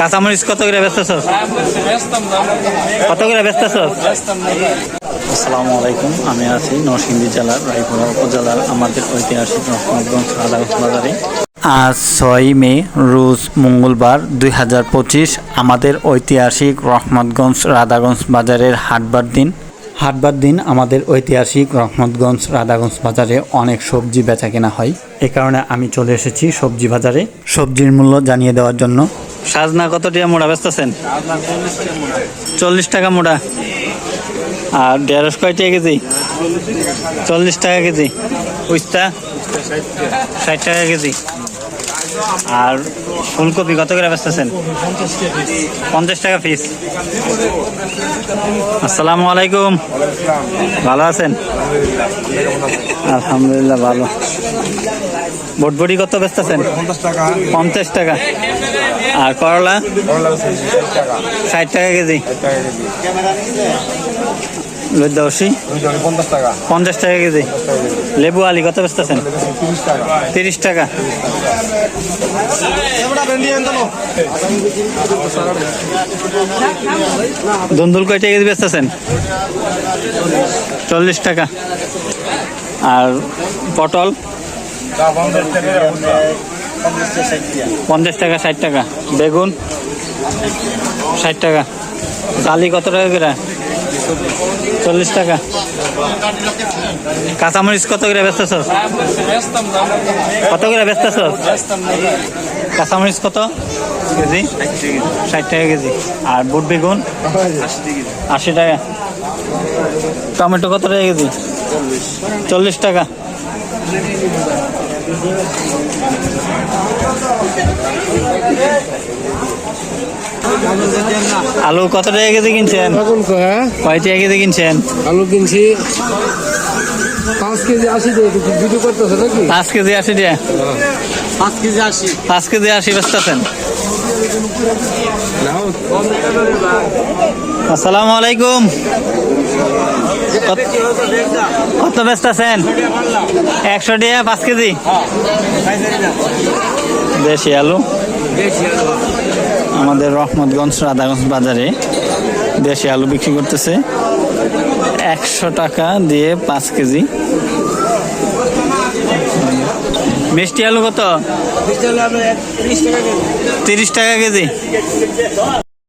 কাঁচামরিচ কত করে বেচতেছ কত করে বেচতেছ আসসালামু আলাইকুম, আমি আছি নরসিংদী জেলার, রায়পুরা উপজেলার, আমাদের ঐতিহাসিক রহমতগঞ্জ রাধাগঞ্জ বাজারে আজ ছয় মে, রোজ মঙ্গলবার দুই হাজার পঁচিশ, আমাদের ঐতিহাসিক রহমতগঞ্জ রাধাগঞ্জ বাজারের হাটবার দিন। হাটবার দিন আমাদের ঐতিহাসিক রহমতগঞ্জ রাধাগঞ্জ বাজারে অনেক সবজি বেচা কেনা হয়। এ কারণে আমি চলে এসেছি সবজি বাজারে। সবজির মূল্য জানিয়ে দেওয়ার জন্য। সাজনা কত টাকা মোড়া বেচতেছেন? চল্লিশ টাকা মোড়া। আর ঢেঁড়স কয় টাকা কেজি? চল্লিশ টাকা কেজি। উস্তা, ষাট টাকা কেজি। আর ফুলকপি কত করে বেচতেছেন? পঞ্চাশ টাকা পিস। আসসালামু আলাইকুম। ভালো আছেন? আলহামদুলিল্লাহ ভালো। বটবটি কত বেচতেছেন? পঞ্চাশ টাকা। আর করলা? ষাট টাকা। কেজি? পঞ্চাশ টাকা। কেজি। লেবু আলি কত বেচতেছেন? তিরিশ টাকা। তিরিশ টাকা। ধুন্দুল কয় টাকা কেজি বেচতেছেন? চল্লিশ টাকা। আর পটল? পঞ্চাশ টাকা, ষাট টাকা। বেগুন, ষাট টাকা। জালি কত টাকা করে? চল্লিশ টাকা। কাঁচামরিচ কত করে বেচতেছ কত করে বেচতেছ কাঁচামরিচ কত কেজি? ষাট টাকা কেজি। আর বুট বেগুন? আশি টাকা। টমেটো কত টাকা কেজি? চল্লিশ টাকা। আলু কত টাকা কেজি কিনছেন? হ্যাঁ? কয় টাকা কেজি কিনছেন? আলু কিনছি পাঁচ কেজি আশি দিয়ে করতেছে নাকি? পাঁচ কেজি আশি টাকা। পাঁচ কেজি আশি। পাঁচ কেজি আশি বেচতেছেন। আসসালামু আলাইকুম। কত- কত বেচতেছেন একশো টাকা পাঁচ কেজি? দেশি আলু। আমাদের রহমতগঞ্জ রাধাগঞ্জ বাজারে দেশি আলু বিক্রি করতেছে। একশো টাকা দিয়ে পাঁচ কেজি। মিষ্টি আলু কত? তিরিশ টাকা কেজি।